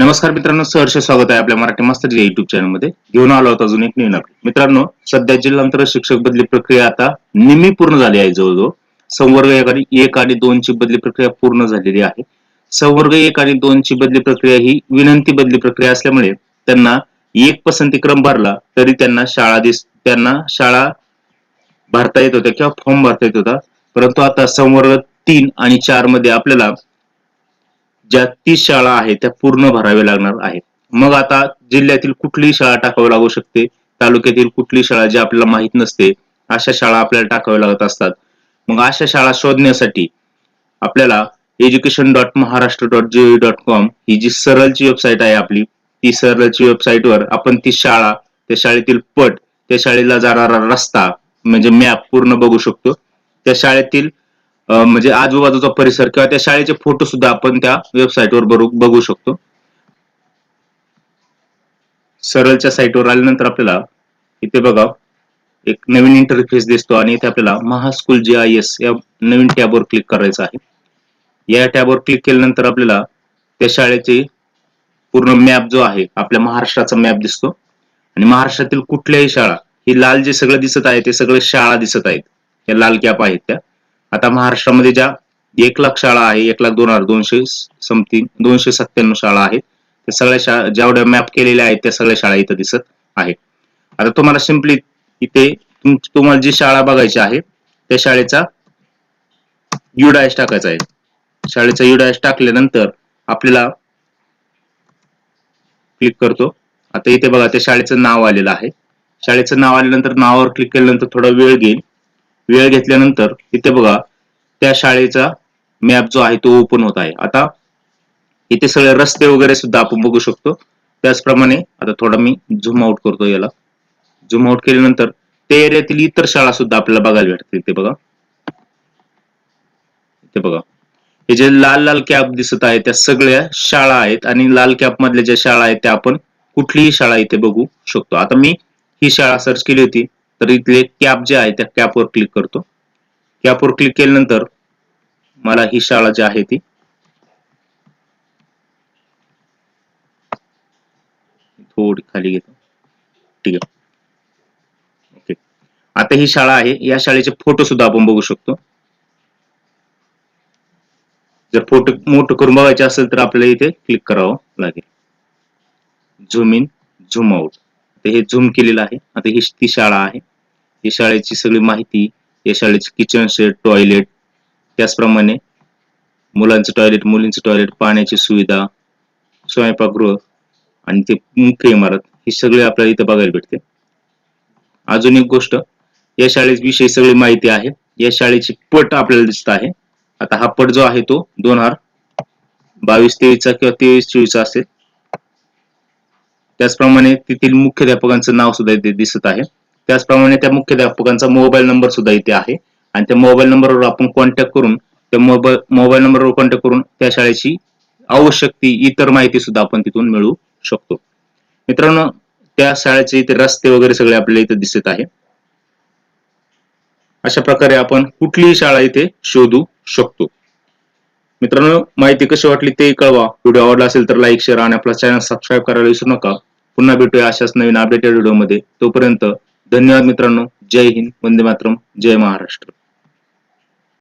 नमस्कार मित्रांनो सहर्ष स्वागत आहे आपल्या मराठी मास्तर या युट्यूब चॅनलमध्ये घेऊन आलो होतो अजून एक नवीन. मित्रांनो सध्या जिल्हांतर शिक्षक बदली प्रक्रिया आता निम्मी पूर्ण झाली आहे जवळजवळ. संवर्ग एक आणि एक आणि दोन ची बदली प्रक्रिया पूर्ण झालेली आहे. संवर्ग एक आणि दोन ची बदली प्रक्रिया ही विनंती बदली प्रक्रिया असल्यामुळे त्यांना एक पसंती क्रम भरला तरी त्यांना शाळा दिस त्यांना शाळा भरता येत होत्या किंवा फॉर्म भरता येत होता. परंतु आता संवर्ग तीन आणि चारमध्ये आपल्याला ज्या तीस शाळा आहेत त्या पूर्ण भराव्या लागणार आहेत. मग आता जिल्ह्यातील कुठलीही शाळा टाकावी लागू शकते. तालुक्यातील कुठली शाळा जी आपल्याला माहीत नसते अशा शाळा आपल्याला टाकाव्या लागत असतात. मग अशा शाळा शोधण्यासाठी आपल्याला education dot Maharashtra dot G O dot com ही जी सरळची वेबसाईट आहे आपली ती सरळची वेबसाईटवर आपण ती शाळा त्या शाळेतील पट त्या शाळेला जाणारा रस्ता म्हणजे मॅप पूर्ण बघू शकतो. त्या शाळेतील म्हणजे आजूबाजूचा परिसर किंवा त्या शाळेचे फोटो सुद्धा आपण त्या वेबसाईटवर बघू शकतो. सरळच्या साईटवर आल्यानंतर आपल्याला इथे बघा एक नवीन इंटरफेस दिसतो आणि इथे आपल्याला महास्कूल जे आय एस या नवीन टॅबवर क्लिक करायचं आहे. या टॅबवर क्लिक केल्यानंतर आपल्याला त्या शाळेचे पूर्ण मॅप जो आहे आपल्या महाराष्ट्राचा मॅप दिसतो. आणि महाराष्ट्रातील कुठल्याही शाळा ही लाल जे सगळं दिसत आहे ते सगळे शाळा दिसत आहेत. या लाल कॅप आहेत त्या. आता महाराष्ट्रामध्ये ज्या एक लाख शाळा आहे एक लाख दोन हजार दोनशे समथिंग दोनशे सत्त्याण्णव शाळा आहेत त्या सगळ्या शाळा जेवढ्या मॅप केलेल्या आहेत त्या सगळ्या शाळा इथं दिसत आहेत. आता तुम्हाला सिम्पली इथे तुम्हाला जी शाळा बघायची आहे त्या शाळेचा युडायस टाकायचा आहे. शाळेचा युडायस टाकल्यानंतर आपल्याला क्लिक करतो. आता इथे बघा त्या शाळेचं नाव आलेलं आहे. शाळेचं नाव आल्यानंतर नावावर क्लिक केल्यानंतर थोडा वेळ घेईल. वेळ घेतल्यानंतर इथे बघा त्या शाळेचा मॅप जो आहे तो ओपन होत आहे. आता इथे सगळे रस्ते वगैरे सुद्धा आपण बघू शकतो. त्याचप्रमाणे आता थोडा मी झूम आउट करतो याला. झूम आउट केल्यानंतर त्या एरियातील इतर शाळा सुद्धा आपल्याला बघायला भेटते इथे बघा. इथे बघा. हे जे लाल लाल कॅप दिसत आहे त्या सगळ्या शाळा आहेत आणि लाल कॅप मधल्या ज्या शाळा आहेत त्या आपण कुठलीही शाळा इथे बघू शकतो. आता मी ही शाळा सर्च केली होती. तर इथले कॅप जे आहे त्या कॅपवर क्लिक करतो. कॅपवर क्लिक केल्यानंतर मला ही शाळा जी आहे ती थोडी खाली घेतो. ठीक आहे. ओके आता ही शाळा आहे. या शाळेचे फोटो सुद्धा आपण बघू शकतो. जर फोटो मोठं करून बघायचे असेल तर आपल्याला इथे क्लिक करावं लागेल. झूम इन झूम आउट हे झूम केलेलं आहे. आता ही ती शाळा आहे. ही शाळेची सगळी माहिती या शाळेचे किचन शेड टॉयलेट त्याचप्रमाणे मुलांचं टॉयलेट मुलींचं टॉयलेट पाण्याची सुविधा स्वयंपाकगृह आणि ते मुख्य इमारत ही सगळी आपल्याला इथे बघायला भेटते. अजून एक गोष्ट या शाळेविषयी सगळी माहिती आहे. या शाळेची पट आपल्याला दिसत आहे. आता हा पट जो आहे तो दोन हजार बावीस तेवीसचा किंवा तेवीस चोवीसचा असेल. त्याचप्रमाणे तेथील मुख्याध्यापकांचं नाव सुद्धा इथे दिसत आहे. त्याचप्रमाणे त्या मुख्याध्यापकांचा मोबाईल नंबर सुद्धा इथे आहे. आणि त्या मोबाईल नंबरवर आपण कॉन्टॅक्ट करून त्या मोबाईल मोबाईल नंबरवर कॉन्टॅक्ट करून त्या शाळेची आवश्यक ती इतर माहिती सुद्धा आपण तिथून मिळवू शकतो. मित्रांनो त्या शाळेचे इथे रस्ते वगैरे सगळे आपल्याला इथे दिसत आहे. अशा प्रकारे आपण कुठलीही शाळा इथे शोधू शकतो. मित्रांनो माहिती कशी वाटली ते कळवा. व्हिडिओ आवडला असेल तर लाईक शेअर आणि आपला चॅनल सबस्क्राईब करायला विसरू नका. पुन्हा भेटूया अशाच नवीन अपडेटेड व्हिडिओमध्ये तोपर्यंत धन्यवाद मित्रांनो. जय हिंद. वंदे मातरम. जय महाराष्ट्र.